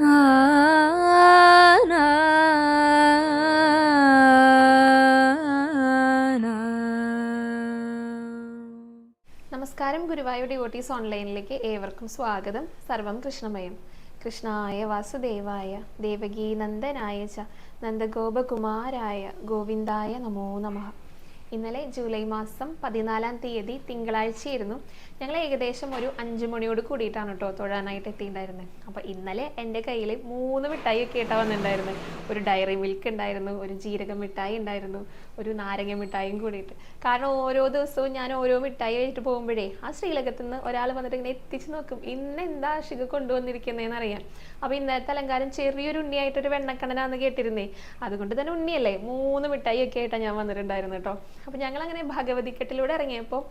നമസ്കാരം ഗുരുവായൂർ ഡിവോട്ടീസ് ഓൺലൈനിലേക്ക് ഏവർക്കും സ്വാഗതം. സർവം കൃഷ്ണമയം. കൃഷ്ണായ വാസുദേവായ ദേവകീ നന്ദനായ ച നന്ദഗോപകുമാരായ ഗോവിന്ദായ നമോ നമ. ഇന്നലെ ജൂലൈ മാസം പതിനാലാം തീയതി തിങ്കളാഴ്ചയായിരുന്നു ഞങ്ങൾ ഏകദേശം ഒരു അഞ്ചു മണിയോട് കൂടിയിട്ടാണ് കേട്ടോ തൊഴാനായിട്ട് എത്തിയിട്ടുണ്ടായിരുന്നത് അപ്പോൾ ഇന്നലെ എന്റെ കയ്യിൽ മൂന്ന് മിഠായി ഒക്കെ ആയിട്ടാണ് വന്നിട്ടുണ്ടായിരുന്നത് ഒരു ഡയറി മിൽക്ക് ഉണ്ടായിരുന്നു ഒരു ജീരക മിഠായി ഉണ്ടായിരുന്നു ഒരു നാരങ്ങ മിഠായിയും കൂടിയിട്ട്. കാരണം ഓരോ ദിവസവും ഞാൻ ഓരോ മിഠായി ആയിട്ട് പോകുമ്പോഴേ ആ ശ്രീലകത്ത് നിന്ന് ഒരാൾ വന്നിട്ട് ഇങ്ങനെ എത്തിച്ചു നോക്കും ഇന്ന് എന്താ അഷിക കൊണ്ടുവന്നിരിക്കുന്നതെന്ന് അറിയാം അപ്പോൾ ഇന്നത്തെ അലങ്കാരം ചെറിയൊരു ഉണ്ണിയായിട്ടൊരു വെണ്ണക്കണ്ണനാന്ന് കേട്ടിരുന്നേ. അതുകൊണ്ട് തന്നെ ഉണ്ണിയല്ലേ മൂന്ന് മിഠായി ഒക്കെ ആയിട്ടാണ് ഞാൻ വന്നിട്ടുണ്ടായിരുന്നു കേട്ടോ അപ്പോൾ ഞങ്ങൾ അങ്ങനെ ഭഗവതിക്കെട്ടിലൂടെ ഇറങ്ങിയപ്പോൾ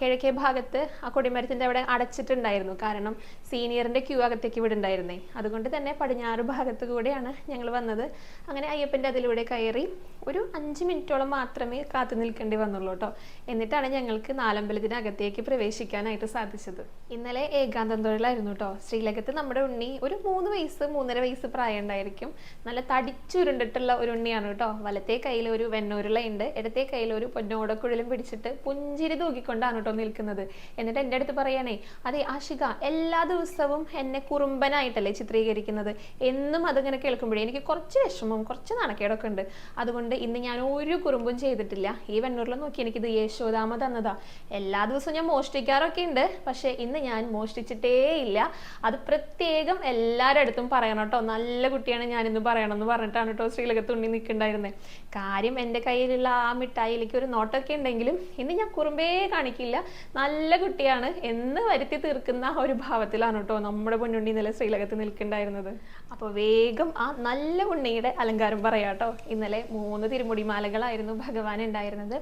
കിഴക്കേ ഭാഗത്ത് ആ കൊടിമരത്തിന്റെ അവിടെ അടച്ചിട്ടുണ്ടായിരുന്നു. കാരണം സീനിയറിന്റെ ക്യൂ അകത്തേക്ക് വിടുണ്ടായിരുന്നേ അതുകൊണ്ട് തന്നെ പടിഞ്ഞാറ് ഭാഗത്ത് കൂടെയാണ് ഞങ്ങൾ വന്നത്. അങ്ങനെ അയ്യപ്പന്റെ അതിലൂടെ കയറി ഒരു അഞ്ച് മിനിറ്റോളം മാത്രമേ കാത്തു നിൽക്കേണ്ടി വന്നുള്ളൂ കേട്ടോ എന്നിട്ടാണ് ഞങ്ങൾക്ക് നാലമ്പലത്തിനകത്തേക്ക് പ്രവേശിക്കാനായിട്ട് സാധിച്ചത്. ഇന്നലെ ഏകാന്തം തൊഴിലായിരുന്നു കേട്ടോ ശ്രീലകത്ത് നമ്മുടെ ഉണ്ണി ഒരു മൂന്ന് വയസ്സ് മൂന്നര വയസ്സ് പ്രായം ഉണ്ടായിരിക്കും. നല്ല തടിച്ചുരുണ്ടിട്ടുള്ള ഒരു ഉണ്ണിയാണ് കേട്ടോ വലത്തെ കയ്യിൽ ഒരു വെണ്ണൂരുള്ള ഉണ്ട് ഇടത്തെ കയ്യിൽ ഒരു പൊന്നോടക്കുഴലും പിടിച്ചിട്ട് പുഞ്ചിരി തൂക്കിക്കൊണ്ടാണ് കേട്ടോ നിൽക്കുന്നത്. എന്നിട്ട് എന്റെ അടുത്ത് പറയണേ അതെ ആഷിക എല്ലാ ദിവസവും എന്നെ കുറുമ്പനായിട്ടല്ലേ ചിത്രീകരിക്കുന്നത്? എന്നും അതിങ്ങനെ കേൾക്കുമ്പോഴേ എനിക്ക് കുറച്ച് വിഷമം കുറച്ച് നാണക്കേടൊക്കെ ഉണ്ട്. അതുകൊണ്ട് ഇന്ന് ഞാൻ ഒരു കുറുമ്പും ചെയ്തിട്ടില്ല. ഈ വെണ്ണൂരിൽ നോക്കി എനിക്കിത് യേശോദാമ തന്നതാ. എല്ലാ ദിവസവും ഞാൻ മോഷ്ടിക്കാറൊക്കെ ഉണ്ട് പക്ഷേ ഇന്ന് ഞാൻ മോഷ്ടിച്ചിട്ടേ ഇല്ല അത് പ്രത്യേകം എല്ലാവരുടെ അടുത്തും പറയണം കേട്ടോ നല്ല കുട്ടിയാണ് ഞാനിന്ന് പറയണം എന്ന് പറഞ്ഞിട്ടാണ് കേട്ടോ ശ്രീലകത്ത് ഉണ്ണി നിൽക്കുന്നുണ്ടായിരുന്നത് കാര്യം എന്റെ കയ്യിലുള്ള ആ മിഠായിലേക്ക് ഒരു നോട്ടൊക്കെ ഉണ്ടെങ്കിലും ഇന്ന് ഞാൻ കുറുമ്പേ കാണിക്കില്ല. നല്ല കുട്ടിയാണ് എന്ന് വരുത്തി തീർക്കുന്ന ഒരു ഭാവത്തിലാണ് കേട്ടോ നമ്മുടെ പൊന്നുണ്ണി ഇന്നലെ ശ്രീലകത്ത് നിൽക്കുന്നുണ്ടായിരുന്നത്. അപ്പോൾ വേഗം ആ നല്ല ഉണ്ണിയുടെ അലങ്കാരം പറയാട്ടോ ഇന്നലെ മൂന്ന് തിരുമുടി മാലകളായിരുന്നു ഭഗവാൻ ഉണ്ടായിരുന്നത്.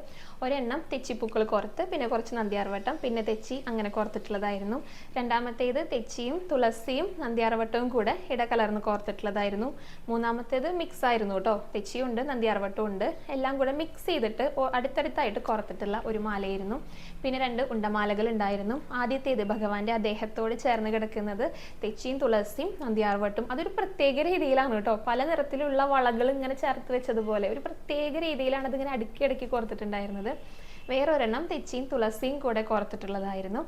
ഒരെണ്ണം തെച്ചിപ്പൂക്കൾ കോർത്ത് പിന്നെ കുറച്ച് നന്ദിയാർവട്ടം പിന്നെ തെച്ചി അങ്ങനെ കോർത്തിട്ടുള്ളതായിരുന്നു. രണ്ടാമത്തേത് തെച്ചിയും തുളസിയും നന്ദിയാർവട്ടവും കൂടെ ഇടകലർന്ന് കോർത്തിട്ടുള്ളതായിരുന്നു. മൂന്നാമത്തേത് മിക്സ് ആയിരുന്നു കേട്ടോ. തെച്ചിയുണ്ട് നന്ദിയാർവട്ടവും ഉണ്ട്. എല്ലാം കൂടെ മിക്സ് ചെയ്തിട്ട് അടുത്തടുത്തായിട്ട് കോർത്തിട്ടുള്ള ഒരു മാലയായിരുന്നു. പിന്നെ രണ്ട് ഉണ്ടമാലകൾ ഉണ്ടായിരുന്നു ആദ്യത്തേത് ഭഗവാന്റെ അദ്ദേഹത്തോട് ചേർന്ന് കിടക്കുന്നത് തെച്ചിയും തുളസിയും നന്ദിയാർവട്ടും. അതൊരു പ്രത്യേക രീതിയിലാണ് കേട്ടോ. പല നിറത്തിലുള്ള വളകൾ ഇങ്ങനെ ചേർത്ത് വെച്ചതുപോലെ ഒരു പ്രത്യേക രീതിയിലാണ് അതിങ്ങനെ അടുക്കി അടുക്കി കോർത്തിട്ടുണ്ടായിരുന്നത്. വേറൊരെണ്ണം തെച്ചിയും തുളസിയും കൂടെ കോർത്തിട്ടുള്ളതായിരുന്നു.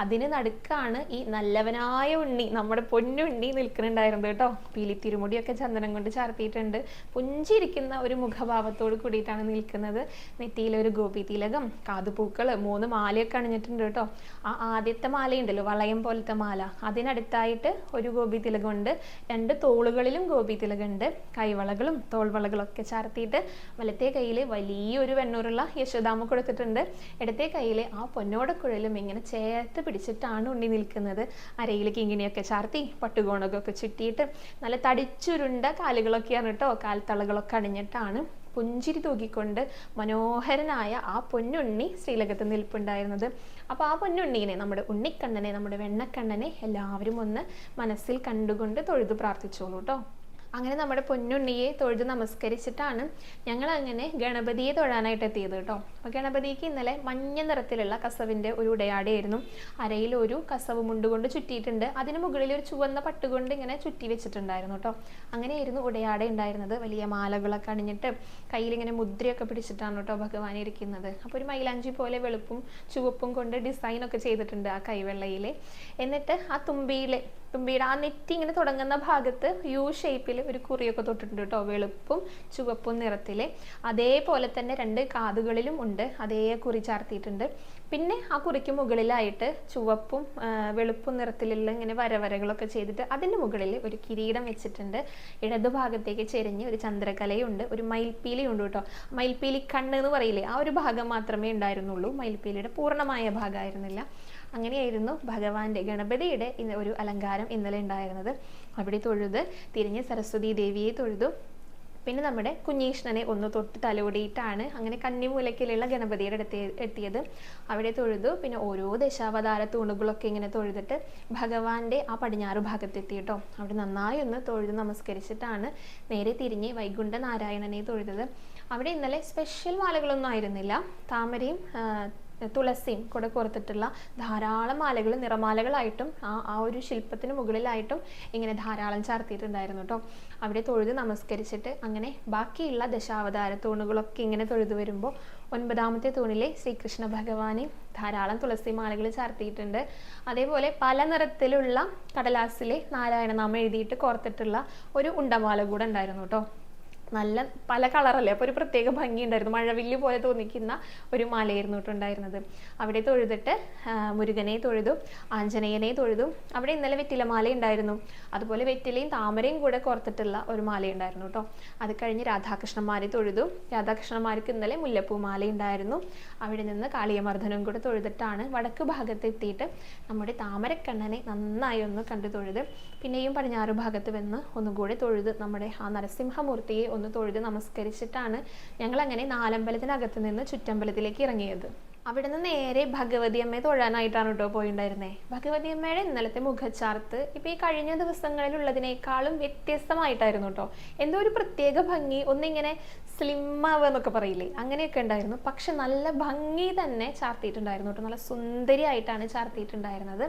അതിന് നടുക്കാണ് ഈ നല്ലവനായ ഉണ്ണി നമ്മുടെ പൊന്നുണ്ണി നിൽക്കുന്നുണ്ടായിരുന്നത് കേട്ടോ. പീലി തിരുമുടിയൊക്കെ ചന്ദനം കൊണ്ട് ചാർത്തിയിട്ടുണ്ട്. പുഞ്ചിരിക്കുന്ന ഒരു മുഖഭാവത്തോട് കൂടിയിട്ടാണ് നിൽക്കുന്നത് നെറ്റിയിൽ ഒരു ഗോപി തിലകം. കാതുപൂക്കൾ മൂന്ന് മാലയൊക്കെ അണിഞ്ഞിട്ടുണ്ട് കേട്ടോ. ആ ആദ്യത്തെ മാലയുണ്ടല്ലോ വളയം പോലത്തെ മാല. അതിനടുത്തായിട്ട് ഒരു ഗോപി തിലകമുണ്ട്. രണ്ട് തോളുകളിലും ഗോപി തിലകമുണ്ട്. കൈവളകളും തോൾവളകളൊക്കെ ചാർത്തിയിട്ട് വലത്തെ കയ്യിൽ വലിയൊരു വെണ്ണൂറുള്ള യശോദാമ കൊടുത്തിട്ടുണ്ട്. ഇടത്തെ കയ്യിൽ ആ പൊന്നോടക്കുഴലും ഇങ്ങനെ ചേർത്ത് പിടിച്ചിട്ടാണ് ഉണ്ണി നിൽക്കുന്നത്. അരയിലേക്ക് ഇങ്ങനെയൊക്കെ ചാർത്തി പട്ടുകോണകൊക്കെ ചുറ്റിയിട്ട് നല്ല തടിച്ചുരുണ്ട കാലുകളൊക്കെയാണ് കേട്ടോ. കാൽത്തളകളൊക്കെ അണിഞ്ഞിട്ടാണ് പുഞ്ചിരി തൂക്കിക്കൊണ്ട് മനോഹരനായ ആ പൊന്നുണ്ണി ശ്രീലകത്ത് നിൽപ്പുണ്ടായിരുന്നത്. അപ്പോൾ ആ പൊന്നുണ്ണീനെ നമ്മുടെ ഉണ്ണിക്കണ്ണനെ നമ്മുടെ വെണ്ണക്കണ്ണനെ എല്ലാവരും ഒന്ന് മനസ്സിൽ കണ്ടുകൊണ്ട് തൊഴുതു പ്രാർത്ഥിച്ചോളൂ കേട്ടോ. അങ്ങനെ നമ്മുടെ പൊന്നുണ്ണിയെ തൊഴുത് നമസ്കരിച്ചിട്ടാണ് ഞങ്ങൾ അങ്ങനെ ഗണപതിയെ തൊഴാനായിട്ട് എത്തിയത് കേട്ടോ. അപ്പോൾ ഗണപതിക്ക് ഇന്നലെ മഞ്ഞ നിറത്തിലുള്ള കസവിന്റെ ഒരു ഉടയാടയായിരുന്നു. അരയിൽ ഒരു കസവ് മുണ്ടുകൊണ്ട് ചുറ്റിയിട്ടുണ്ട്. അതിന് മുകളിൽ ഒരു ചുവന്ന പട്ടുകൊണ്ട് ഇങ്ങനെ ചുറ്റി വെച്ചിട്ടുണ്ടായിരുന്നു കേട്ടോ. അങ്ങനെയായിരുന്നു ഉടയാട ഉണ്ടായിരുന്നത്. വലിയ മാലകളൊക്കെ അണിഞ്ഞിട്ട് കയ്യിലിങ്ങനെ മുദ്രയൊക്കെ പിടിച്ചിട്ടാണ് കേട്ടോ ഭഗവാൻ ഇരിക്കുന്നത്. അപ്പോൾ ഒരു മൈലാഞ്ചി പോലെ വെളുപ്പും ചുവപ്പും കൊണ്ട് ഡിസൈനൊക്കെ ചെയ്തിട്ടുണ്ട് ആ കൈവെള്ളയിൽ എന്നിട്ട് ആ തുമ്പിയിലെ തുമ്പിയുടെ ആ നെറ്റി ഇങ്ങനെ തുടങ്ങുന്ന ഭാഗത്ത് യു ഷേപ്പിൽ ഒരു കുറിയൊക്കെ തൊട്ടിട്ടുണ്ട് കേട്ടോ. വെളുപ്പും ചുവപ്പും നിറത്തിൽ അതേപോലെ തന്നെ രണ്ട് കാതുകളിലും ഉണ്ട്. അതേ കുറി ചാർത്തിയിട്ടുണ്ട്. പിന്നെ ആ കുറിക്ക് മുകളിലായിട്ട് ചുവപ്പും വെളുപ്പും നിറത്തിലുള്ള ഇങ്ങനെ വരവരകളൊക്കെ ചെയ്തിട്ട് അതിന്റെ മുകളിൽ ഒരു കിരീടം വെച്ചിട്ടുണ്ട്. ഇടതുഭാഗത്തേക്ക് ചെരിഞ്ഞ് ഒരു ചന്ദ്രകലയുണ്ട്. ഒരു മയിൽപ്പീലിയുണ്ട് കേട്ടോ. മയിൽപ്പീലി കണ്ണ് എന്ന് പറയില്ലേ? ആ ഒരു ഭാഗം മാത്രമേ ഉണ്ടായിരുന്നുള്ളൂ. മയിൽപ്പീലിയുടെ പൂർണമായ ഭാഗമായിരുന്നില്ല. അങ്ങനെയായിരുന്നു ഭഗവാന്റെ ഗണപതിയുടെ ഒരു അലങ്കാരം ഇന്നലെ ഉണ്ടായിരുന്നത്. അവിടെ തൊഴുത് തിരിഞ്ഞ് സരസ്വതി ദേവിയെ തൊഴുതു. പിന്നെ നമ്മുടെ കുഞ്ഞീഷ്ണനെ ഒന്ന് തൊട്ട് തലോടിയിട്ടാണ് അങ്ങനെ കന്നിമൂലക്കിലുള്ള ഗണപതിയുടെ അടുത്ത് എത്തിയത്. അവിടെ തൊഴുതു പിന്നെ ഓരോ ദശാവതാര തൂണുകളൊക്കെ ഇങ്ങനെ തൊഴുതിട്ട് ഭഗവാന്റെ ആ പടിഞ്ഞാറ് ഭാഗത്തെത്തി കേട്ടോ അവിടെ നന്നായി ഒന്ന് തൊഴുത് നമസ്കരിച്ചിട്ടാണ് നേരെ തിരിഞ്ഞ് വൈകുണ്ഠ നാരായണനെ തൊഴുതത്. അവിടെ ഇന്നലെ സ്പെഷ്യൽ മാലകളൊന്നും ആയിരുന്നില്ല. താമരയും തുളസിയും കൂടെ കോർത്തിട്ടുള്ള ധാരാളം മാലകൾ നിറമാലകളായിട്ടും ആ ആ ഒരു ശില്പത്തിന് മുകളിലായിട്ടും ഇങ്ങനെ ധാരാളം ചാർത്തിയിട്ടുണ്ടായിരുന്നു കേട്ടോ അവിടെ തൊഴുത് നമസ്കരിച്ചിട്ട് അങ്ങനെ ബാക്കിയുള്ള ദശാവതാര തൂണുകളൊക്കെ ഇങ്ങനെ തൊഴുതു വരുമ്പോൾ ഒൻപതാമത്തെ തൂണിലെ ശ്രീകൃഷ്ണ ഭഗവാനെ ധാരാളം തുളസി മാലകൾ ചാർത്തിയിട്ടുണ്ട്. അതേപോലെ പല നിറത്തിലുള്ള കടലാസിലെ നാരായണനാമം എഴുതിയിട്ട് കോർത്തിട്ടുള്ള ഒരു ഉണ്ടമാല കൂടെ ഉണ്ടായിരുന്നു കേട്ടോ നല്ല പല കളറല്ലേ? അപ്പോൾ ഒരു പ്രത്യേക ഭംഗിയുണ്ടായിരുന്നു. മഴവില്ല് പോലെ തോന്നിക്കുന്ന ഒരു മലയായിരുന്നു ഉണ്ടായിരുന്നത്. അവിടെ തൊഴുതിട്ട് മുരുകനെ തൊഴുതു ആഞ്ജനേയനെ തൊഴുതു. അവിടെ ഇന്നലെ വെറ്റിലമാല ഉണ്ടായിരുന്നു അതുപോലെ വെറ്റിലയും താമരയും കൂടെ കോർത്തിട്ടുള്ള ഒരു മാല ഉണ്ടായിരുന്നു കേട്ടോ. അത് കഴിഞ്ഞ് രാധാകൃഷ്ണന്മാരെ തൊഴുതു. രാധാകൃഷ്ണന്മാർക്ക് ഇന്നലെ മുല്ലപ്പൂ മാല ഉണ്ടായിരുന്നു അവിടെ നിന്ന് കാളിയമർദ്ദനവും കൂടെ തൊഴുതിട്ടാണ് വടക്ക് ഭാഗത്ത് എത്തിയിട്ട് നമ്മുടെ താമരക്കണ്ണനെ നന്നായി ഒന്ന് കണ്ടു തൊഴുത്. പിന്നെയും പടിഞ്ഞാറ് ഭാഗത്ത് വന്ന് ഒന്നുകൂടെ തൊഴുത് നമ്മുടെ ആ നരസിംഹമൂർത്തിയെ ഒന്ന് തൊഴുത് നമസ്കരിച്ചിട്ടാണ് ഞങ്ങൾ അങ്ങനെ നാലമ്പലത്തിനകത്ത് നിന്ന് ചുറ്റമ്പലത്തിലേക്ക് ഇറങ്ങിയത്. അവിടെ നിന്ന് നേരെ ഭഗവതി അമ്മയെ തൊഴാനായിട്ടാണ് കേട്ടോ പോയിണ്ടായിരുന്നേ. ഭഗവതി അമ്മയുടെ ഇന്നലത്തെ മുഖച്ചാർത്ത് ഇപ്പൊ ഈ കഴിഞ്ഞ ദിവസങ്ങളിലുള്ളതിനേക്കാളും വ്യത്യസ്തമായിട്ടായിരുന്നു കേട്ടോ എന്തോ ഒരു പ്രത്യേക ഭംഗി ഒന്നിങ്ങനെ സ്ലിം എന്നൊക്കെ പറയില്ലേ? അങ്ങനെയൊക്കെ ഉണ്ടായിരുന്നു. പക്ഷെ നല്ല ഭംഗി തന്നെ ചാർത്തിയിട്ടുണ്ടായിരുന്നു കേട്ടോ നല്ല സുന്ദരിയായിട്ടാണ് ചാർത്തിയിട്ടുണ്ടായിരുന്നത്.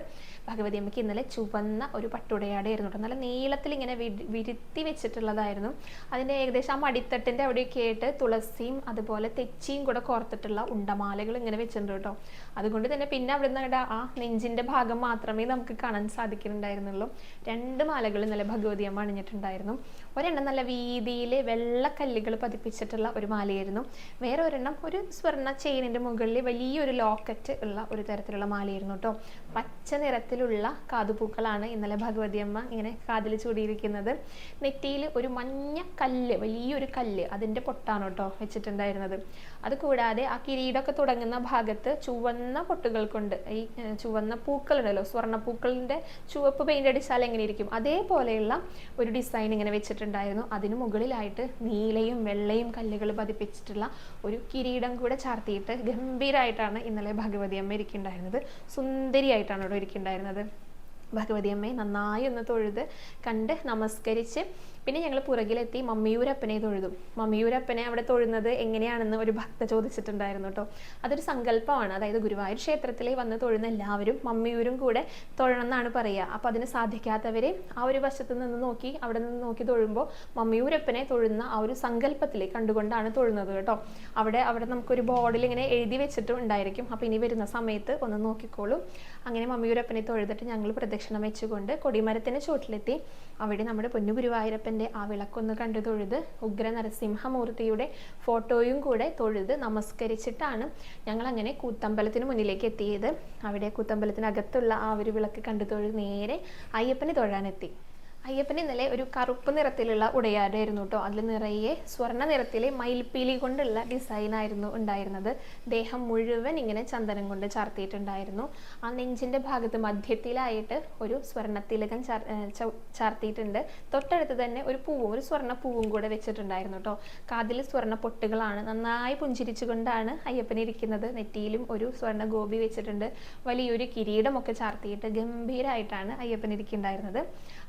ഭഗവതി അമ്മയ്ക്ക് ഇന്നലെ ചുവന്ന ഒരു പട്ടുടയാടായിരുന്നു കേട്ടോ നല്ല നീളത്തിൽ ഇങ്ങനെ വിരി- വിരുത്തി വെച്ചിട്ടുള്ളതായിരുന്നു. അതിന്റെ ഏകദേശം ആ മടിത്തട്ടിന്റെ അവിടെയൊക്കെ ആയിട്ട് തുളസിയും അതുപോലെ തെച്ചിയും കൂടെ കോർത്തിട്ടുള്ള ഉണ്ടമാലകൾ ഇങ്ങനെ വെച്ചിട്ടുണ്ട് കേട്ടോ. അതുകൊണ്ട് തന്നെ പിന്നെ അവിടെ നിന്ന് ആ നെഞ്ചിന്റെ ഭാഗം മാത്രമേ നമുക്ക് കാണാൻ സാധിക്കുന്നുണ്ടായിരുന്നുള്ളൂ. രണ്ട് മാലകൾ ഇന്നലെ ഭഗവതി അമ്മ അണിഞ്ഞിട്ടുണ്ടായിരുന്നു. ഒരെണ്ണം നല്ല വീതിയിൽ വെള്ളക്കല്ലുകൾ പതിപ്പിച്ചിട്ടുള്ള ഒരു മാലയായിരുന്നു. വേറെ ഒരെണ്ണം ഒരു സ്വർണ ചെയിനിന്റെ മുകളിൽ വലിയൊരു ലോക്കറ്റ് ഉള്ള ഒരു തരത്തിലുള്ള മാലയായിരുന്നു കേട്ടോ പച്ച നിറത്തിലുള്ള കാതുപൂക്കളാണ് ഇന്നലെ ഭഗവതി അമ്മ ഇങ്ങനെ കാതിൽ ചൂടിയിരിക്കുന്നത്. നെറ്റിയിൽ ഒരു മഞ്ഞ കല്ല് വലിയൊരു കല്ല് അതിന്റെ പൊട്ടാണ് കേട്ടോ വെച്ചിട്ടുണ്ടായിരുന്നത്. അതുകൂടാതെ ആ കിരീടമൊക്കെ തുടങ്ങുന്ന ഭാഗത്ത് ചുവന്ന പൊട്ടുകൾ കൊണ്ട് ഈ ചുവന്ന പൂക്കളുണ്ടല്ലോ സ്വർണ പൂക്കളിന്റെ ചുവപ്പ് പെയിന്റ് അടിച്ചാൽ എങ്ങനെ ഇരിക്കും? അതേപോലെയുള്ള ഒരു ഡിസൈൻ ഇങ്ങനെ വെച്ചിട്ടുണ്ടായിരുന്നു അതിന് മുകളിലായിട്ട് നീലയും വെള്ളയും കല്ലുകൾ പതിപ്പിച്ചിട്ടുള്ള ഒരു കിരീടം കൂടെ ചാർത്തിയിട്ട് ഗംഭീരമായിട്ടാണ് ഇന്നലെ ഭഗവതി അമ്മ ഇരിക്കുന്നുണ്ടായിരുന്നത് സുന്ദരിയായിട്ടാണ് അവിടെ ഇരിക്കുന്നുണ്ടായിരുന്നത് ഭഗവതി അമ്മയെ നന്നായി ഒന്ന് തൊഴുത് കണ്ട് നമസ്കരിച്ച് പിന്നെ ഞങ്ങൾ പുറകിലെത്തി മമ്മിയൂരപ്പനെ തൊഴുതു. മമ്മിയൂരപ്പനെ അവിടെ തൊഴുന്നത് എങ്ങനെയാണെന്ന് ഒരു ഭക്ത ചോദിച്ചിട്ടുണ്ടായിരുന്നു കേട്ടോ അതൊരു സങ്കല്പമാണ്. അതായത് ഗുരുവായൂർ ക്ഷേത്രത്തിലെ വന്ന് തൊഴുന്ന എല്ലാവരും മമ്മിയൂരും കൂടെ തൊഴണം എന്നാണ് പറയുക. അപ്പോൾ അതിന് സാധിക്കാത്തവരെ ആ ഒരു വശത്ത് നിന്ന് നോക്കി അവിടെ നിന്ന് നോക്കി തൊഴുമ്പോൾ മമ്മിയൂരപ്പനെ തൊഴുന്ന ആ ഒരു സങ്കല്പത്തിൽ കണ്ടുകൊണ്ടാണ് തൊഴുന്നത് കേട്ടോ അവിടെ അവിടെ നമുക്കൊരു ബോർഡിൽ ഇങ്ങനെ എഴുതി വെച്ചിട്ടും ഉണ്ടായിരിക്കും. അപ്പോൾ ഇനി വരുന്ന സമയത്ത് ഒന്ന് നോക്കിക്കോളും. അങ്ങനെ മമ്മിയൂരപ്പനെ തൊഴുതിട്ട് ഞങ്ങൾ പ്രദക്ഷിണം വെച്ചുകൊണ്ട് കൊടിമരത്തിന്റെ ചുവട്ടിലെത്തി. അവിടെ നമ്മുടെ പൊന്നു ഗുരുവായൂരപ്പന്റെ ആ വിളക്കൊന്ന് കണ്ടു തൊഴുത് ഉഗ്ര നരസിംഹമൂർത്തിയുടെ ഫോട്ടോയും കൂടെ തൊഴുത് നമസ്കരിച്ചിട്ടാണ് ഞങ്ങൾ അങ്ങനെ കൂത്തമ്പലത്തിന് മുന്നിലേക്ക് എത്തിയത്. അവിടെ കൂത്തമ്പലത്തിനകത്തുള്ള ആ ഒരു വിളക്ക് കണ്ടു തൊഴുത് നേരെ അയ്യപ്പനെ തൊഴാനെത്തി. അയ്യപ്പൻ ഇന്നലെ ഒരു കറുപ്പ് നിറത്തിലുള്ള ഉടയാടായിരുന്നു കേട്ടോ. അതിൽ നിറയെ സ്വർണ നിറത്തിലെ മയിൽപ്പീലി കൊണ്ടുള്ള ഡിസൈനായിരുന്നു ഉണ്ടായിരുന്നത്. ദേഹം മുഴുവൻ ഇങ്ങനെ ചന്ദനം കൊണ്ട് ചാർത്തിയിട്ടുണ്ടായിരുന്നു. ആ നെഞ്ചിന്റെ ഭാഗത്ത് മധ്യത്തിലായിട്ട് ഒരു സ്വർണ തിലകം ചാർത്തിയിട്ടുണ്ട്. തൊട്ടടുത്ത് തന്നെ ഒരു പൂവും ഒരു സ്വർണ പൂവും കൂടെ വെച്ചിട്ടുണ്ടായിരുന്നു കേട്ടോ. കാതിൽ സ്വർണ പൊട്ടുകളാണ് നന്നായി പുഞ്ചിരിച്ചുകൊണ്ടാണ് അയ്യപ്പൻ ഇരിക്കുന്നത്. നെറ്റിയിലും ഒരു സ്വർണ ഗോപി വെച്ചിട്ടുണ്ട്. വലിയൊരു കിരീടമൊക്കെ ചാർത്തിയിട്ട് ഗംഭീരമായിട്ടാണ് അയ്യപ്പൻ ഇരിക്കുന്നുണ്ടായിരുന്നത്.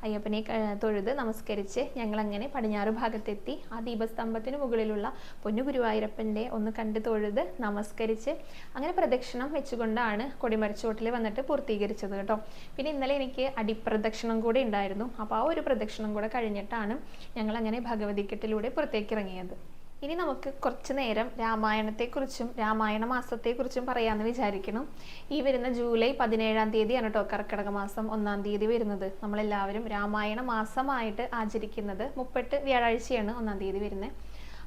അയ്യപ്പനെ തൊഴുത് നമസ്കരിച്ച് ഞങ്ങൾ അങ്ങനെ പടിഞ്ഞാറ് ഭാഗത്തെത്തി. ആ ദീപസ്തംഭത്തിന് മുകളിലുള്ള പൊന്നു ഗുരുവായൂരപ്പന്റെ ഒന്ന് കണ്ട് തൊഴുത് നമസ്കരിച്ച് അങ്ങനെ പ്രദക്ഷിണം വെച്ചുകൊണ്ടാണ് കൊടിമരച്ചോട്ടിൽ വന്നിട്ട് പൂർത്തീകരിച്ചത് കേട്ടോ. പിന്നെ ഇന്നലെ എനിക്ക് അടിപ്രദക്ഷിണം കൂടെ ഉണ്ടായിരുന്നു. അപ്പോൾ ആ ഒരു പ്രദക്ഷിണം കൂടെ കഴിഞ്ഞിട്ടാണ് ഞങ്ങൾ അങ്ങനെ ഭഗവതിക്കെട്ടിലൂടെ പുറത്തേക്ക് ഇറങ്ങിയത്. ഇനി നമുക്ക് കുറച്ച് നേരം രാമായണത്തെക്കുറിച്ചും രാമായണ മാസത്തെക്കുറിച്ചും പറയാമെന്ന് വിചാരിക്കണം. ഈ വരുന്ന ജൂലൈ പതിനേഴാം തീയതിയാണ് കേട്ടോ കർക്കിടക മാസം ഒന്നാം തീയതി വരുന്നത്. നമ്മളെല്ലാവരും രാമായണ മാസമായിട്ട് ആചരിക്കുന്നത് മുപ്പെട്ട് വ്യാഴാഴ്ചയാണ് ഒന്നാം തീയതി വരുന്നത്.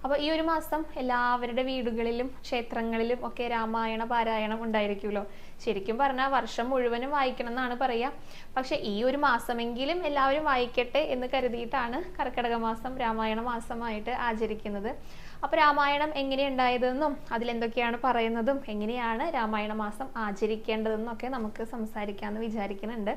അപ്പോൾ ഈ ഒരു മാസം എല്ലാവരുടെ വീടുകളിലും ക്ഷേത്രങ്ങളിലും ഒക്കെ രാമായണ പാരായണം ഉണ്ടായിരിക്കുമല്ലോ. ശരിക്കും പറഞ്ഞാൽ വർഷം മുഴുവനും വായിക്കണം എന്നാണ് പറയുക പക്ഷെ ഈ ഒരു മാസമെങ്കിലും എല്ലാവരും വായിക്കട്ടെ എന്ന് കരുതിയിട്ടാണ് കർക്കിടക മാസം രാമായണ മാസമായിട്ട് ആചരിക്കുന്നത്. അപ്പോൾ രാമായണം എങ്ങനെയുണ്ടായതെന്നും അതിലെന്തൊക്കെയാണ് പറയുന്നതും എങ്ങനെയാണ് രാമായണ മാസം ആചരിക്കേണ്ടതെന്നും ഒക്കെ നമുക്ക് സംസാരിക്കാമെന്ന് വിചാരിക്കുന്നുണ്ട്.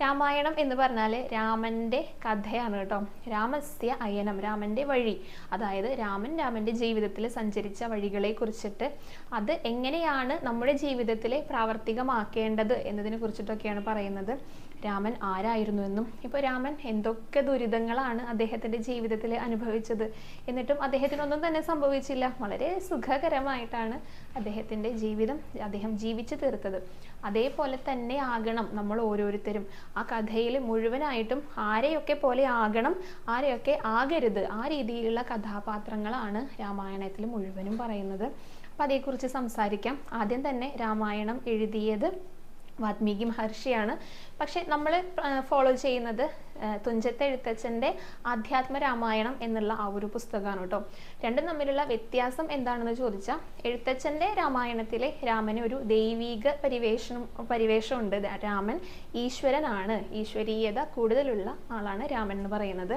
രാമായണം എന്ന് പറഞ്ഞാൽ രാമന്റെ കഥയാണ് കേട്ടോ. രാമസ്യ അയനം രാമന്റെ വഴി. അതായത് രാമൻ രാമന്റെ ജീവിതത്തിൽ സഞ്ചരിച്ച വഴികളെ കുറിച്ചിട്ട് അത് എങ്ങനെയാണ് നമ്മുടെ ജീവിതത്തിൽ പ്രാവർത്തികമാക്കേണ്ടത് എന്നതിനെ കുറിച്ചിട്ടൊക്കെയാണ് പറയുന്നത്. രാമൻ ആരായിരുന്നു എന്നും ഇപ്പോൾ രാമൻ എന്തൊക്കെ ദുരിതങ്ങളാണ് അദ്ദേഹത്തിന്റെ ജീവിതത്തിൽ അനുഭവിച്ചത് എന്നിട്ടും അദ്ദേഹത്തിനൊന്നും തന്നെ സംഭവിച്ചില്ല. വളരെ സുഖകരമായിട്ടാണ് അദ്ദേഹത്തിന്റെ ജീവിതം അദ്ദേഹം ജീവിച്ചു തീർത്തത്. അതേപോലെ തന്നെ ആകണം നമ്മൾ ഓരോരുത്തരും. ആ കഥയിൽ മുഴുവനായിട്ടും ആരെയൊക്കെ പോലെ ആകണം ആരെയൊക്കെ ആകരുത് ആ രീതിയിലുള്ള കഥാപാത്രങ്ങളാണ് രാമായണത്തിൽ മുഴുവനും പറയുന്നത്. അപ്പം അതേക്കുറിച്ച് സംസാരിക്കാം. ആദ്യം തന്നെ രാമായണം എഴുതിയത് വാൽമീകി മഹർഷിയാണ്. പക്ഷെ നമ്മൾ ഫോളോ ചെയ്യുന്നത് തുഞ്ചത്തെ എഴുത്തച്ഛന്റെ ആധ്യാത്മ രാമായണം എന്നുള്ള ആ ഒരു പുസ്തകമാണ് കേട്ടോ. രണ്ടും തമ്മിലുള്ള വ്യത്യാസം എന്താണെന്ന് ചോദിച്ചാൽ എഴുത്തച്ഛന്റെ രാമായണത്തിലെ രാമന് ഒരു ദൈവീക പരിവേഷണം പരിവേഷമുണ്ട്. രാമൻ ഈശ്വരനാണ്. ഈശ്വരീയത കൂടുതലുള്ള ആളാണ് രാമൻ എന്ന് പറയുന്നത്.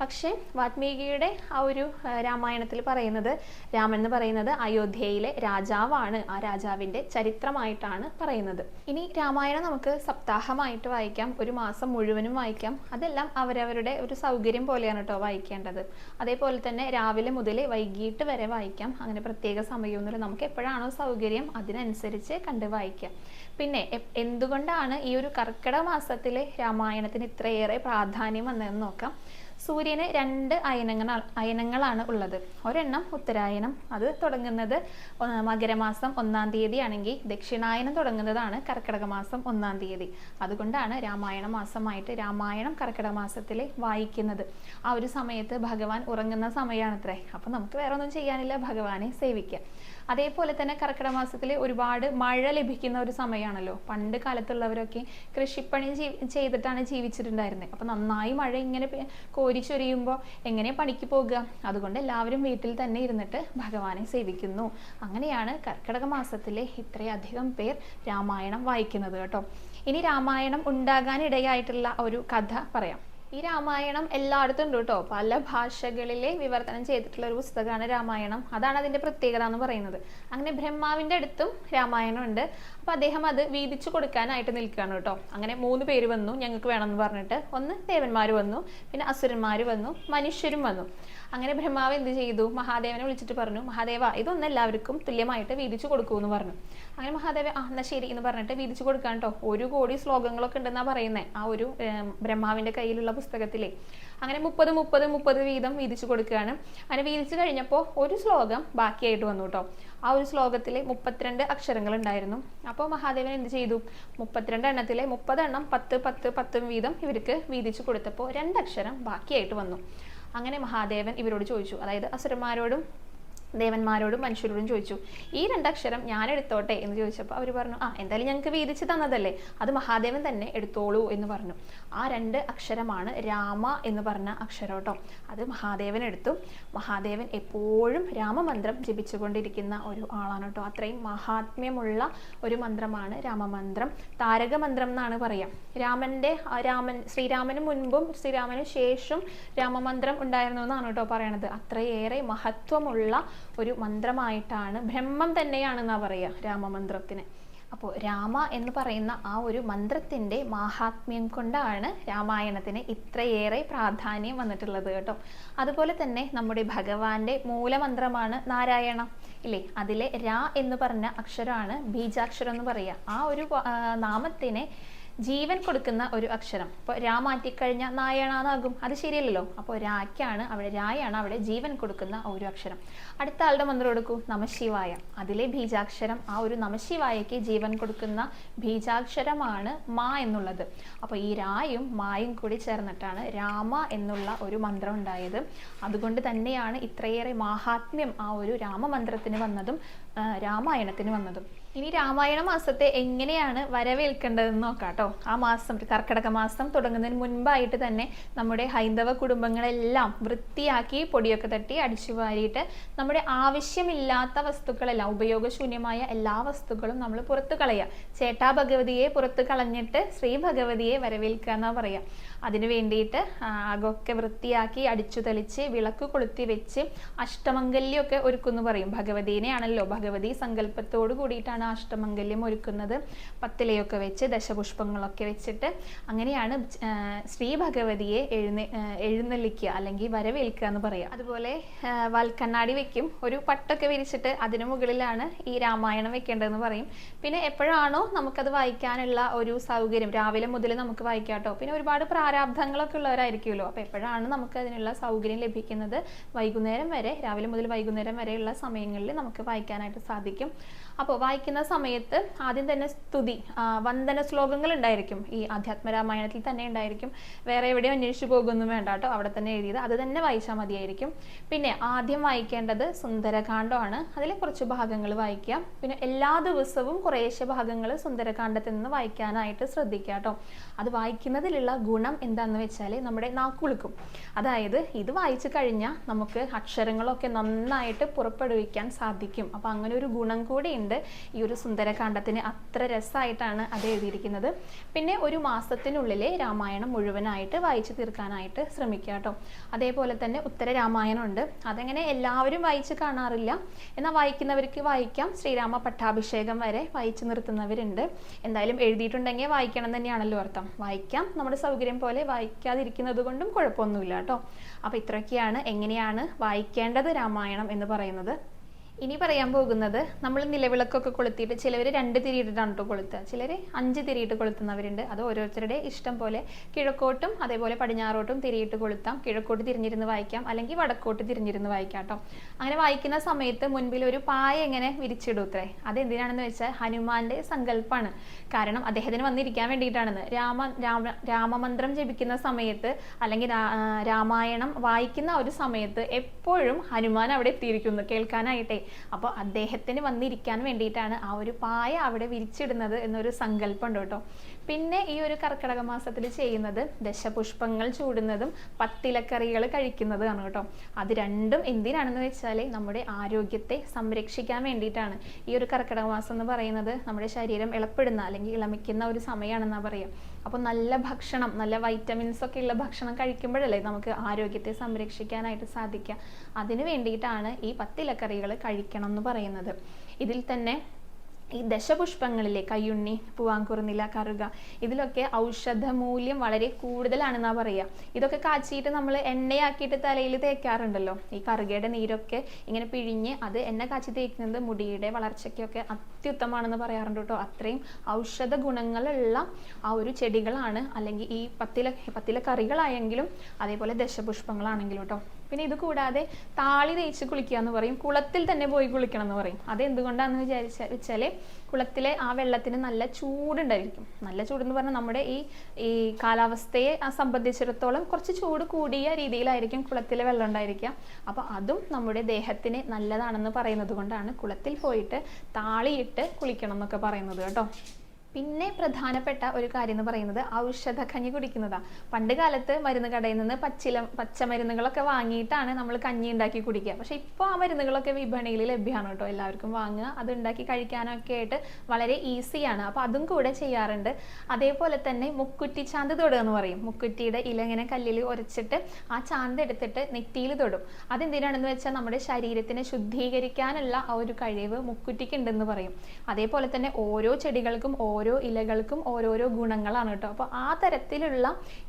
പക്ഷേ വാത്മീകിയുടെ ആ ഒരു രാമായണത്തിൽ പറയുന്നത് രാമൻ എന്ന് പറയുന്നത് അയോധ്യയിലെ രാജാവാണ് ആ രാജാവിന്റെ ചരിത്രമായിട്ടാണ് പറയുന്നത്. ഇനി രാമായണം നമുക്ക് സപ്താഹമായിട്ട് വായിക്കാം ഒരു മാസം മുഴുവനും വായിക്കാം. അതെല്ലാം അവരവരുടെ ഒരു സൗകര്യം പോലെയാണ് കേട്ടോ വായിക്കേണ്ടത്. അതേപോലെ തന്നെ രാവിലെ മുതൽ വൈകിട്ട് വരെ വായിക്കാം. അങ്ങനെ പ്രത്യേക സമയമൊന്നുമില്ല. നമുക്ക് എപ്പോഴാണോ സൗകര്യം അതിനനുസരിച്ച് കണ്ട് വായിക്കാം. പിന്നെ എന്തുകൊണ്ടാണ് ഈ ഒരു കർക്കിടക മാസത്തിലെ രാമായണത്തിന് ഇത്രയേറെ പ്രാധാന്യം വന്നതെന്ന് നോക്കാം. സൂര്യന് രണ്ട് അയനങ്ങൾ അയനങ്ങളാണ് ഉള്ളത്. ഒരെണ്ണം ഉത്തരായനം അത് തുടങ്ങുന്നത് മകരമാസം ഒന്നാം തീയതി ആണെങ്കിൽ ദക്ഷിണായനം തുടങ്ങുന്നതാണ് കർക്കിടക മാസം ഒന്നാം തീയതി. അതുകൊണ്ടാണ് രാമായണ മാസമായിട്ട് രാമായണം കർക്കിടക മാസത്തിൽ വായിക്കുന്നത്. ആ ഒരു സമയത്ത് ഭഗവാൻ ഉറങ്ങുന്ന സമയമാണത്രേ അപ്പം നമുക്ക് വേറെ ഒന്നും ചെയ്യാനില്ല ഭഗവാനെ സേവിക്കാം. അതേപോലെ തന്നെ കർക്കിടക മാസത്തിൽ ഒരുപാട് മഴ ലഭിക്കുന്ന ഒരു സമയമാണല്ലോ പണ്ട് കാലത്തുള്ളവരൊക്കെ കൃഷിപ്പണി ചെയ്തിട്ടാണ് ജീവിച്ചിട്ടുണ്ടായിരുന്നത് അപ്പം നന്നായി മഴ ഇങ്ങനെ കോരി കോരിച്ചൊരിയുമ്പോൾ എങ്ങനെ പണിക്ക് പോകുക അതുകൊണ്ട് എല്ലാവരും വീട്ടിൽ തന്നെ ഇരുന്നിട്ട് ഭഗവാനെ സേവിക്കുന്നു. അങ്ങനെയാണ് കർക്കിടക മാസത്തിലെ ഇത്രയധികം പേർ രാമായണം വായിക്കുന്നത് കേട്ടോ. ഇനി രാമായണം ഉണ്ടാകാനിടയായിട്ടുള്ള ഒരു കഥ പറയാം. ഈ രാമായണം എല്ലായിടത്തും ഉണ്ട് കേട്ടോ. പല ഭാഷകളിലെ വിവർത്തനം ചെയ്തിട്ടുള്ള ഒരു പുസ്തകമാണ് രാമായണം. അതാണ് അതിന്റെ പ്രത്യേകത എന്ന് പറയുന്നത്. അങ്ങനെ ബ്രഹ്മാവിന്റെ അടുത്തും രാമായണം ഉണ്ട്. അപ്പോൾ അദ്ദേഹം അത് വീതിച്ചു കൊടുക്കാനായിട്ട് നിൽക്കുകയാണ് കേട്ടോ. അങ്ങനെ മൂന്ന് പേര് വന്നു ഞങ്ങൾക്ക് വേണമെന്ന് പറഞ്ഞിട്ട്. ഒന്ന് ദേവന്മാർ വന്നു പിന്നെ അസുരന്മാർ വന്നു മനുഷ്യരും വന്നു. അങ്ങനെ ബ്രഹ്മാവ് എന്ത് ചെയ്തു? മഹാദേവനെ വിളിച്ചിട്ട് പറഞ്ഞു മഹാദേവ ഇതൊന്നും എല്ലാവർക്കും തുല്യമായിട്ട് വീതിച്ചു കൊടുക്കൂ എന്ന് പറഞ്ഞു. അങ്ങനെ മഹാദേവ ആ എന്നാ ശരി എന്ന് പറഞ്ഞിട്ട് വീതിച്ചു കൊടുക്കാൻ കേട്ടോ ഒരു കോടി ശ്ലോകങ്ങളൊക്കെ ഉണ്ടെന്നാ പറയുന്നത് ആ ഒരു ബ്രഹ്മാവിന്റെ കയ്യിലുള്ള പുസ്തകത്തിലെ. അങ്ങനെ മുപ്പത് മുപ്പത് മുപ്പത് വീതം വീതിച്ചു കൊടുക്കുകയാണ് അങ്ങനെ വീതിച്ചു കഴിഞ്ഞപ്പോൾ ഒരു ശ്ലോകം ബാക്കിയായിട്ട് വന്നു കേട്ടോ ആ ഒരു ശ്ലോകത്തിൽ മുപ്പത്തിരണ്ട് അക്ഷരങ്ങൾ ഉണ്ടായിരുന്നു അപ്പോൾ മഹാദേവൻ എന്ത് ചെയ്തു? മുപ്പത്തിരണ്ട് എണ്ണത്തിലെ മുപ്പത് എണ്ണം പത്ത് പത്ത് പത്തും വീതം ഇവർക്ക് വീതിച്ചു കൊടുത്തപ്പോൾ രണ്ടക്ഷരം ബാക്കിയായിട്ട് വന്നു. അങ്ങനെ മഹാദേവൻ ഇവരോട് ചോദിച്ചു. അതായത് അസുരന്മാരോടും ദേവന്മാരോടും മനുഷ്യരോടും ചോദിച്ചു ഈ രണ്ടക്ഷരം ഞാൻ എടുത്തോട്ടെ? എന്ന് ചോദിച്ചപ്പോൾ അവർ പറഞ്ഞു ആ എന്തായാലും ഞങ്ങൾക്ക് വീതിച്ച് തന്നതല്ലേ അത് മഹാദേവൻ തന്നെ എടുത്തോളൂ എന്ന് പറഞ്ഞു. ആ രണ്ട് അക്ഷരമാണ് രാമ എന്ന് പറഞ്ഞ അക്ഷരം കേട്ടോ അത് മഹാദേവൻ എടുത്തു. മഹാദേവൻ എപ്പോഴും രാമമന്ത്രം ജപിച്ചുകൊണ്ടിരിക്കുന്ന ഒരു ആളാണ് കേട്ടോ അത്രയും മഹാത്മ്യമുള്ള ഒരു മന്ത്രമാണ് രാമമന്ത്രം. താരകമന്ത്രം എന്നാണ് പറയാം. രാമന്റെ രാമൻ ശ്രീരാമന് മുൻപും ശ്രീരാമന് ശേഷം രാമമന്ത്രം ഉണ്ടായിരുന്നു എന്നാണ് കേട്ടോ പറയണത്. അത്രയേറെ മഹത്വമുള്ള ഒരു മന്ത്രമായിട്ടാണ്. ബ്രഹ്മം തന്നെയാണെന്നാ പറയുക രാമമന്ത്രത്തിന്. അപ്പോൾ രാമ എന്ന് പറയുന്ന ആ ഒരു മന്ത്രത്തിന്റെ മാഹാത്മ്യം കൊണ്ടാണ് രാമായണത്തിന് ഇത്രയേറെ പ്രാധാന്യം വന്നിട്ടുള്ളത് കേട്ടോ. അതുപോലെ തന്നെ നമ്മുടെ ഭഗവാന്റെ മൂലമന്ത്രമാണ് നാരായണ ഇല്ലേ? അതിലെ രാ എന്ന് പറഞ്ഞ അക്ഷരമാണ് ബീജാക്ഷരം എന്ന് പറയുക ആ ഒരു നാമത്തിനെ ജീവൻ കൊടുക്കുന്ന ഒരു അക്ഷരം. ഇപ്പോൾ രാ മാറ്റിക്കഴിഞ്ഞാൽ നായണാന്നാകും. അത് ശരിയല്ലല്ലോ. അപ്പോൾ രാക്കാണ് അവിടെ രായാണ് അവിടെ ജീവൻ കൊടുക്കുന്ന ഒരു അക്ഷരം. അടുത്ത ആളുടെ മന്ത്രം കൊടുക്കൂ നമശിവായ. അതിലെ ബീജാക്ഷരം ആ ഒരു നമശിവായയ്ക്ക് ജീവൻ കൊടുക്കുന്ന ബീജാക്ഷരമാണ് മാ എന്നുള്ളത്. അപ്പോൾ ഈ രായും മായും കൂടി ചേർന്നിട്ടാണ് രാമ എന്നുള്ള ഒരു മന്ത്രം ഉണ്ടായത്. അതുകൊണ്ട് തന്നെയാണ് ഇത്രയേറെ മാഹാത്മ്യം ആ ഒരു രാമമന്ത്രത്തിന് വന്നതും രാമായണത്തിന് വന്നതും. ഇനി രാമായണ മാസത്തെ എങ്ങനെയാണ് വരവേൽക്കേണ്ടതെന്ന് നോക്കാം കേട്ടോ ആ മാസം കർക്കിടക മാസം തുടങ്ങുന്നതിന് മുൻപായിട്ട് തന്നെ നമ്മുടെ ഹൈന്ദവ കുടുംബങ്ങളെല്ലാം വൃത്തിയാക്കി പൊടിയൊക്കെ തട്ടി അടിച്ചു വാരിയിട്ട് നമ്മുടെ ആവശ്യമില്ലാത്ത വസ്തുക്കളെല്ലാം ഉപയോഗശൂന്യമായ എല്ലാ വസ്തുക്കളും നമ്മൾ പുറത്തു കളയുക. ചേട്ടാ ഭഗവതിയെ പുറത്തു കളഞ്ഞിട്ട് ശ്രീ ഭഗവതിയെ വരവേൽക്കുക എന്നാ പറയാ. അതിനു വേണ്ടിയിട്ട് അകമൊക്കെ വൃത്തിയാക്കി അടിച്ചു തെളിച്ച് വിളക്ക് കൊളുത്തി വെച്ച് അഷ്ടമംഗല്യമൊക്കെ ഒരുക്കുന്നു പറയും. ഭഗവതിനെയാണല്ലോ ഭഗവതി സങ്കല്പത്തോട് കൂടിയിട്ടാണ് അഷ്ടമംഗല്യം ഒരുക്കുന്നത്. പത്തിലയൊക്കെ വെച്ച് ദശപുഷ്പങ്ങളൊക്കെ വെച്ചിട്ട് അങ്ങനെയാണ് ശ്രീ ഭഗവതിയെ എഴുന്ന എഴുന്നള്ളിക്കുക അല്ലെങ്കിൽ വരവേൽക്കുക എന്ന് പറയാം. അതുപോലെ വാൽക്കണ്ണാടി വെക്കും. ഒരു പട്ടൊക്കെ വിരിച്ചിട്ട് അതിനു മുകളിലാണ് ഈ രാമായണം വെക്കേണ്ടതെന്ന് പറയും. പിന്നെ എപ്പോഴാണോ നമുക്കത് വായിക്കാനുള്ള ഒരു സൗകര്യം. രാവിലെ മുതൽ നമുക്ക് വായിക്കാം കേട്ടോ. പിന്നെ ഒരുപാട് പ്രാരാബ്ധങ്ങളൊക്കെ ഉള്ളവരായിരിക്കുമല്ലോ. അപ്പോൾ എപ്പോഴാണ് നമുക്ക് അതിനുള്ള സൗകര്യം ലഭിക്കുന്നത്? വൈകുന്നേരം വരെ രാവിലെ മുതൽ വൈകുന്നേരം വരെയുള്ള സമയങ്ങളിൽ നമുക്ക് വായിക്കാനായിട്ട് സാധിക്കും. അപ്പോൾ വായിക്കുന്ന സമയത്ത് ആദ്യം തന്നെ സ്തുതി വന്ദന ശ്ലോകങ്ങൾ ഉണ്ടായിരിക്കും. ഈ ആധ്യാത്മ രാമായണത്തിൽ തന്നെ ഉണ്ടായിരിക്കും. വേറെ എവിടെയും അന്വേഷിച്ചു പോകുന്നു വേണ്ട കേട്ടോ. അവിടെ തന്നെ എഴുതിയത്. അത് തന്നെ വായിച്ചാൽ മതിയായിരിക്കും. പിന്നെ ആദ്യം വായിക്കേണ്ടത് സുന്ദരകാന്ഡമാണ്. അതിലെ കുറച്ച് ഭാഗങ്ങൾ വായിക്കുക. പിന്നെ എല്ലാ ദിവസവും കുറേശ്ശെ ഭാഗങ്ങൾ സുന്ദരകാന്ഡത്തിൽ നിന്ന് വായിക്കാനായിട്ട് ശ്രദ്ധിക്കുക കേട്ടോ. അത് വായിക്കുന്നതിലുള്ള ഗുണം എന്താണെന്ന് വെച്ചാൽ നമ്മുടെ നാക്കുളുക്കും. അതായത് ഇത് വായിച്ചു കഴിഞ്ഞാൽ നമുക്ക് അക്ഷരങ്ങളൊക്കെ നന്നായിട്ട് പുറപ്പെടുവിക്കാൻ സാധിക്കും. അപ്പോൾ അങ്ങനെ ഒരു ഗുണം കൂടി ഉണ്ട്. ഈ ഒരു സുന്ദരകാന്ഡത്തിന് അത്ര രസമായിട്ടാണ് അത് എഴുതിയിരിക്കുന്നത്. പിന്നെ ഒരു മാസത്തിനുള്ളിൽ രാമായണം മുഴുവനായിട്ട് വായിച്ചു തീർക്കാനായിട്ട് ശ്രമിക്കുക കേട്ടോ. അതേപോലെ തന്നെ ഉത്തര രാമായണം ഉണ്ട്. അതെങ്ങനെ എല്ലാവരും വായിച്ച് കാണാറില്ല. എന്നാൽ വായിക്കുന്നവർക്ക് വായിക്കാം. ശ്രീരാമ പട്ടാഭിഷേകം വരെ വായിച്ചു നിർത്തുന്നവരുണ്ട്. എന്തായാലും എഴുതിയിട്ടുണ്ടെങ്കിൽ വായിക്കണം തന്നെയാണല്ലോ അർത്ഥം. വായിക്കാം. നമ്മുടെ സൗകര്യം പോലെ വായിക്കാതിരിക്കുന്നത് കൊണ്ടും കുഴപ്പമൊന്നുമില്ല കേട്ടോ. അപ്പോൾ ഇത്രയൊക്കെയാണ് എങ്ങനെയാണ് വായിക്കേണ്ടത് രാമായണം എന്ന് പറയുന്നത്. ഇനി പറയാൻ പോകുന്നത് നമ്മൾ നിലവിളക്കൊക്കെ കൊളുത്തിയിട്ട് ചിലവർ രണ്ട് തിരിയിട്ടിട്ടാണ് കേട്ടോ കൊളുത്തുക. ചിലർ അഞ്ച് തിരിയിട്ട് കൊളുത്തുന്നവരുണ്ട്. അത് ഓരോരുത്തരുടെ ഇഷ്ടം പോലെ കിഴക്കോട്ടും അതേപോലെ പടിഞ്ഞാറോട്ടും തിരിയിട്ട് കൊളുത്താം. കിഴക്കോട്ട് തിരിഞ്ഞിരുന്ന് വായിക്കാം. അല്ലെങ്കിൽ വടക്കോട്ട് തിരിഞ്ഞിരുന്ന് വായിക്കാം കേട്ടോ അങ്ങനെ വായിക്കുന്ന സമയത്ത് മുൻപിൽ ഒരു പായ എങ്ങനെ വിരിച്ചിടും അത്രേ? അത് എന്തിനാണെന്ന് വെച്ചാൽ ഹനുമാന്റെ സങ്കല്പമാണ് കാരണം അദ്ദേഹത്തിന് വന്നിരിക്കാൻ വേണ്ടിയിട്ടാണെന്ന്. രാമ രാമ രാമമന്ത്രം ജപിക്കുന്ന സമയത്ത് അല്ലെങ്കിൽ രാമായണം വായിക്കുന്ന ഒരു സമയത്ത് എപ്പോഴും ഹനുമാൻ അവിടെ എത്തിയിരിക്കുന്നു. കേൾക്കാനായിട്ടേ. അപ്പോൾ അദ്ദേഹത്തിന് വന്നിരിക്കാൻ വേണ്ടിയിട്ടാണ് ആ ഒരു പായ അവിടെ വിരിച്ചിടുന്നത് എന്നൊരു സങ്കല്പം ഉണ്ട് കേട്ടോ. പിന്നെ ഈ ഒരു കർക്കിടക മാസത്തിൽ ചെയ്യുന്നത് ദശപുഷ്പങ്ങൾ ചൂടുന്നതും പത്തിലക്കറികൾ കഴിക്കുന്നതുമാണ് കേട്ടോ. അത് രണ്ടും എന്തിനാണെന്ന് വെച്ചാൽ നമ്മുടെ ആരോഗ്യത്തെ സംരക്ഷിക്കാൻ വേണ്ടിയിട്ടാണ്. ഈ ഒരു കർക്കിടക മാസം എന്ന് പറയുന്നത് നമ്മുടെ ശരീരം ഇളപ്പെടുന്ന അല്ലെങ്കിൽ ഇളമിക്കുന്ന ഒരു സമയമാണെന്നാണ് പറയുക അപ്പോൾ നല്ല ഭക്ഷണം നല്ല വൈറ്റമിൻസ് ഒക്കെ ഉള്ള ഭക്ഷണം കഴിക്കുമ്പോഴല്ലേ നമുക്ക് ആരോഗ്യത്തെ സംരക്ഷിക്കാനായിട്ട് സാധിക്കുക അതിന് വേണ്ടിയിട്ടാണ് ഈ പത്തിലക്കറികൾ കഴിക്കണം എന്ന് പറയുന്നത്. ഇതിൽ തന്നെ ഈ ദശപുഷ്പങ്ങളിലെ കയ്യുണ്ണി പൂവാങ്കുറുനില കറുക ഇതിലൊക്കെ ഔഷധ മൂല്യം വളരെ കൂടുതലാണെന്നാ പറയുക ഇതൊക്കെ കാച്ചിയിട്ട് നമ്മൾ എണ്ണയാക്കിയിട്ട് തലയിൽ തേക്കാറുണ്ടല്ലോ. ഈ കറുകയുടെ നീരൊക്കെ ഇങ്ങനെ പിഴിഞ്ഞ് അത് എണ്ണ കാച്ചി തേക്കുന്നത് മുടിയുടെ വളർച്ചയ്ക്കൊക്കെ അത്യുത്തമാണെന്ന് പറയാറുണ്ട് കേട്ടോ. അത്രയും ഔഷധ ഗുണങ്ങളുള്ള ആ ഒരു ചെടികളാണ്. അല്ലെങ്കിൽ ഈ പത്തില പത്തില കറികളായെങ്കിലും അതേപോലെ ദശപുഷ്പങ്ങളാണെങ്കിലും കേട്ടോ. പിന്നെ ഇത് കൂടാതെ താളി തേച്ച് കുളിക്കുക എന്ന് പറയും. കുളത്തിൽ തന്നെ പോയി കുളിക്കണം എന്ന് പറയും. അതെന്തുകൊണ്ടാണെന്ന് വിചാരിച്ച വെച്ചാൽ കുളത്തിലെ ആ വെള്ളത്തിന് നല്ല ചൂടുണ്ടായിരിക്കും. നല്ല ചൂടെന്ന് പറഞ്ഞാൽ നമ്മുടെ ഈ ഈ കാലാവസ്ഥയെ സംബന്ധിച്ചിടത്തോളം കുറച്ച് ചൂട് കൂടിയ രീതിയിലായിരിക്കും കുളത്തിലെ വെള്ളം ഉണ്ടായിരിക്കുക. അപ്പോൾ അതും നമ്മുടെ ദേഹത്തിന് നല്ലതാണെന്ന് പറയുന്നത് കൊണ്ടാണ് കുളത്തിൽ പോയിട്ട് താളിയിട്ട് കുളിക്കണം എന്നൊക്കെ പറയുന്നത് കേട്ടോ. പിന്നെ പ്രധാനപ്പെട്ട ഒരു കാര്യം എന്ന് പറയുന്നത് ഔഷധ കഞ്ഞി കുടിക്കുന്നതാണ് പണ്ട് കാലത്ത് മരുന്ന് കടയിൽ നിന്ന് പച്ചില പച്ചമരുന്നുകളൊക്കെ വാങ്ങിയിട്ടാണ് നമ്മൾ കഞ്ഞി ഉണ്ടാക്കി കുടിക്കുക. പക്ഷെ ഇപ്പോൾ ആ മരുന്നുകളൊക്കെ വിപണിയിൽ ലഭ്യമാണ് കേട്ടോ. എല്ലാവർക്കും വാങ്ങുക അത് ഉണ്ടാക്കി കഴിക്കാനൊക്കെ ആയിട്ട് വളരെ ഈസിയാണ്. അപ്പോൾ അതും കൂടെ ചെയ്യാറുണ്ട്. അതേപോലെ തന്നെ മുക്കുറ്റി ചാന്ത് തൊടുക എന്ന് പറയും. മുക്കുറ്റിയുടെ ഇല ഇങ്ങനെ കല്ലിൽ ഉരച്ചിട്ട് ആ ചാന്ത് എടുത്തിട്ട് നെറ്റിയിൽ തൊടും. അതെന്തിനാണെന്ന് വെച്ചാൽ നമ്മുടെ ശരീരത്തിനെ ശുദ്ധീകരിക്കാനുള്ള ആ ഒരു കഴിവ് മുക്കുറ്റിക്ക് ഉണ്ടെന്ന് പറയും. അതേപോലെ തന്നെ ഓരോ ചെടികൾക്കും ഓരോ ഇലകൾക്കും ഓരോരോ ഗുണങ്ങളാണ് കേട്ടോ. അപ്പോൾ ആ തരത്തിലുള്ള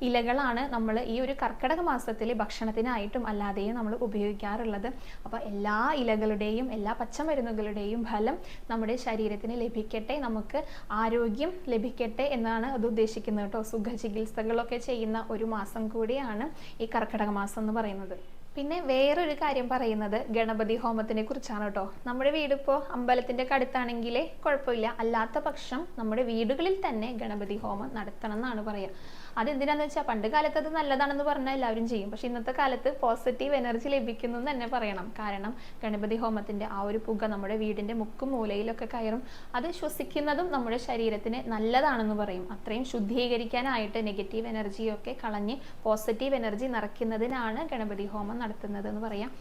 ഇലകളാണ് നമ്മൾ ഈ ഒരു കർക്കിടക മാസത്തിൽ ഭക്ഷണത്തിനായിട്ടും അല്ലാതെയും നമ്മൾ ഉപയോഗിക്കാറുള്ളത്. അപ്പോൾ എല്ലാ ഇലകളുടെയും എല്ലാ പച്ചമരുന്നുകളുടെയും ഫലം നമ്മുടെ ശരീരത്തിന് ലഭിക്കട്ടെ നമുക്ക് ആരോഗ്യം ലഭിക്കട്ടെ എന്നാണ് അത് ഉദ്ദേശിക്കുന്നത് കേട്ടോ. സുഖ ചികിത്സകളൊക്കെ ചെയ്യുന്ന ഒരു മാസം കൂടിയാണ് ഈ കർക്കിടക മാസം എന്ന് പറയുന്നത്. പിന്നെ വേറൊരു കാര്യം പറയുന്നത് ഗണപതി ഹോമത്തിനെ കുറിച്ചാണ് കേട്ടോ. നമ്മുടെ വീടിപ്പോ അമ്പലത്തിന്റെ അടുത്താണെങ്കിൽ കുഴപ്പമില്ല. അല്ലാത്ത പക്ഷം നമ്മുടെ വീടുകളിൽ തന്നെ ഗണപതി ഹോമം നടത്തണം എന്നാണ് പറയുക അതെന്തിനാന്ന് വെച്ചാൽ പണ്ട് കാലത്ത് അത് നല്ലതാണെന്ന് പറഞ്ഞാൽ എല്ലാവരും ചെയ്യും. പക്ഷെ ഇന്നത്തെ കാലത്ത് പോസിറ്റീവ് എനർജി ലഭിക്കുന്നു എന്ന് തന്നെ പറയണം. കാരണം ഗണപതി ഹോമത്തിന്റെ ആ ഒരു പുക നമ്മുടെ വീടിന്റെ മുക്കും മൂലയിലൊക്കെ കയറും. അത് ശ്വസിക്കുന്നതും നമ്മുടെ ശരീരത്തിന് നല്ലതാണെന്ന് പറയും. അത്രയും ശുദ്ധീകരിക്കാനായിട്ട് നെഗറ്റീവ് എനർജിയൊക്കെ കളഞ്ഞ് പോസിറ്റീവ് എനർജി നിറയ്ക്കുന്നതിനാണ് ഗണപതി ഹോമം നടത്തുന്നത് എന്ന് പറയാം.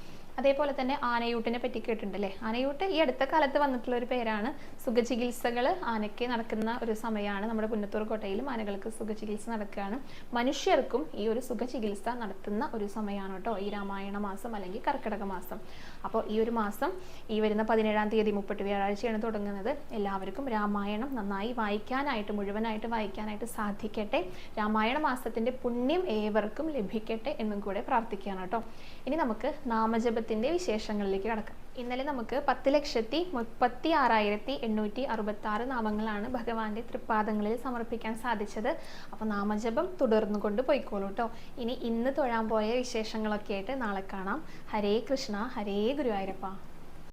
അതേപോലെ തന്നെ ആനയൂട്ടിനെ പറ്റി കേട്ടിട്ടുണ്ടല്ലേ? ആനയൂട്ട് ഈ അടുത്ത കാലത്ത് വന്നിട്ടുള്ള ഒരു പേരാണ്. സുഖചികിത്സകൾ ആനയ്ക്ക് നടക്കുന്ന ഒരു സമയമാണ് നമ്മുടെ പുന്നത്തൂർ കോട്ടയിലും ആനകൾക്ക് സുഖചികിത്സ നടക്കുകയാണ്. മനുഷ്യർക്കും ഈ ഒരു സുഖചികിത്സ നടത്തുന്ന ഒരു സമയമാണ് കേട്ടോ. ഈ രാമായണ മാസം അല്ലെങ്കിൽ കർക്കിടക മാസം. അപ്പോൾ ഈ ഒരു മാസം ഈ വരുന്ന പതിനേഴാം തീയതി മുപ്പത്തി വ്യാഴാഴ്ചയാണ് തുടങ്ങുന്നത്. എല്ലാവർക്കും രാമായണം നന്നായി വായിക്കാനായിട്ട് മുഴുവനായിട്ട് വായിക്കാനായിട്ട് സാധിക്കട്ടെ. രാമായണ മാസത്തിന്റെ പുണ്യം ഏവർക്കും ലഭിക്കട്ടെ എന്നും കൂടെ പ്രാർത്ഥിക്കുകയാണ് കേട്ടോ. ഇനി നമുക്ക് നാമജപത്തിന്റെ വിശേഷങ്ങളിലേക്ക് കടക്കാം. ഇന്നലെ നമുക്ക് പത്ത് ലക്ഷത്തി മുപ്പത്തി ആറായിരത്തി എണ്ണൂറ്റി അറുപത്തി ആറ് നാമങ്ങളാണ് ഭഗവാന്റെ തൃപ്പാദങ്ങളിൽ സമർപ്പിക്കാൻ സാധിച്ചത്. അപ്പോൾ നാമജപം തുടർന്നു കൊണ്ട് പോയിക്കോളൂ കേട്ടോ ഇനി ഇന്ന് തൊഴാൻ പോയ വിശേഷങ്ങളൊക്കെ ആയിട്ട് നാളെ കാണാം. ഹരേ കൃഷ്ണ ഹരേ ഗുരുവായൂരപ്പ.